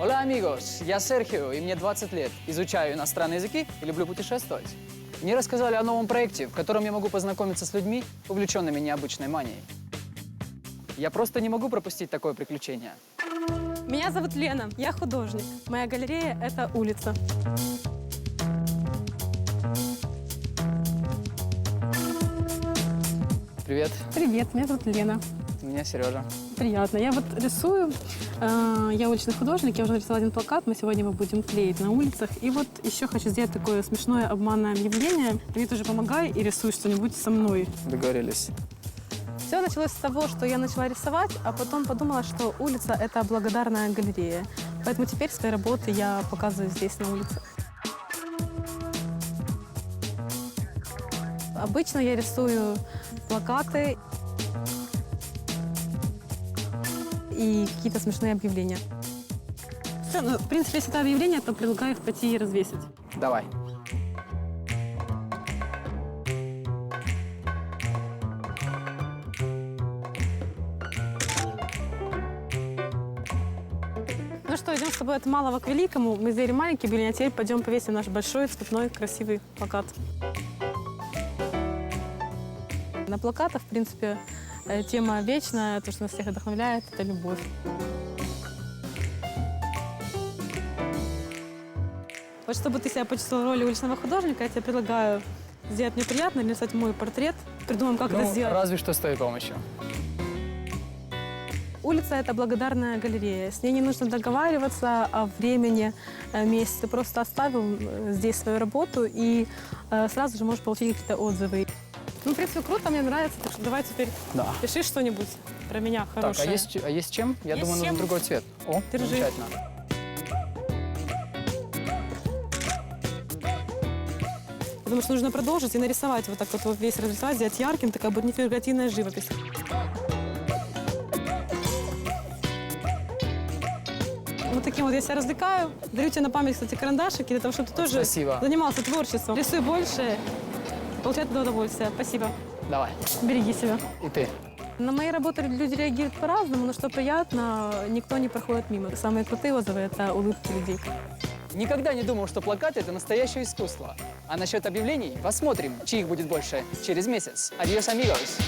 Hola amigos, я Серхио, и мне 20 лет. Изучаю иностранные языки и люблю путешествовать. Мне рассказали о новом проекте, в котором я могу познакомиться с людьми, увлеченными необычной манией. Я просто не могу пропустить такое приключение. Меня зовут Лена, я художник. Моя галерея — это улица. Привет, Привет, меня зовут Лена. меня Сережа. Приятно. Я вот рисую, э, я уличный художник, я уже нарисовала один плакат, мы сегодня его будем клеить на улицах. И вот еще хочу сделать такое смешное обманное объявление. Ты мне тоже помогай и рисуй что-нибудь со мной. Договорились. Все началось с того, что я начала рисовать, а потом подумала, что улица — это благодарная галерея. Поэтому теперь свои работы я показываю здесь, на улице. Обычно я рисую плакаты и какие-то смешные объявления. Всё, ну, в принципе, если это объявление, то предлагаю их пойти и развесить. Давай. Ну что, идем с тобой от малого к великому. Мы сделали маленький объявление, а теперь пойдем повесим наш большой цветной красивый плакат. На плакатах, в принципе, тема вечная, то, что нас всех вдохновляет, это любовь. Вот чтобы ты себя почувствовал в роли уличного художника, я тебе предлагаю сделать мне приятно, нарисовать мой портрет. Придумаем, как это Ну, сделать. разве что с твоей помощью. Улица – это благодарная галерея. С ней не нужно договариваться о времени, э, месяце. Ты просто оставил э, здесь свою работу и э, сразу же можешь получить какие-то отзывы. Ну, в принципе, круто, мне нравится. Так что давай теперь Да. пиши что-нибудь про меня Так, хорошее. а есть, а есть чем? Я Есть думаю, нужен чем. другой цвет. О, Держи. замечательно. Потому что нужно продолжить и нарисовать вот так вот, вот весь разрисовать, сделать ярким, такая будет нефигуративная живопись. Вот таким вот я себя развлекаю. Дарю тебе на память, кстати, карандашики, для того, чтобы ты тоже Спасибо. занимался творчеством. Рисуй больше, получай от этого удовольствие. Спасибо. Давай. Береги себя. И ты. На мои работы люди реагируют по-разному, но что приятно, никто не проходит мимо. Самые крутые отзывы – это улыбки людей. Никогда не думал, что плакаты – это настоящее искусство. А насчет объявлений посмотрим, чьих будет больше через месяц. Адьос, амигос!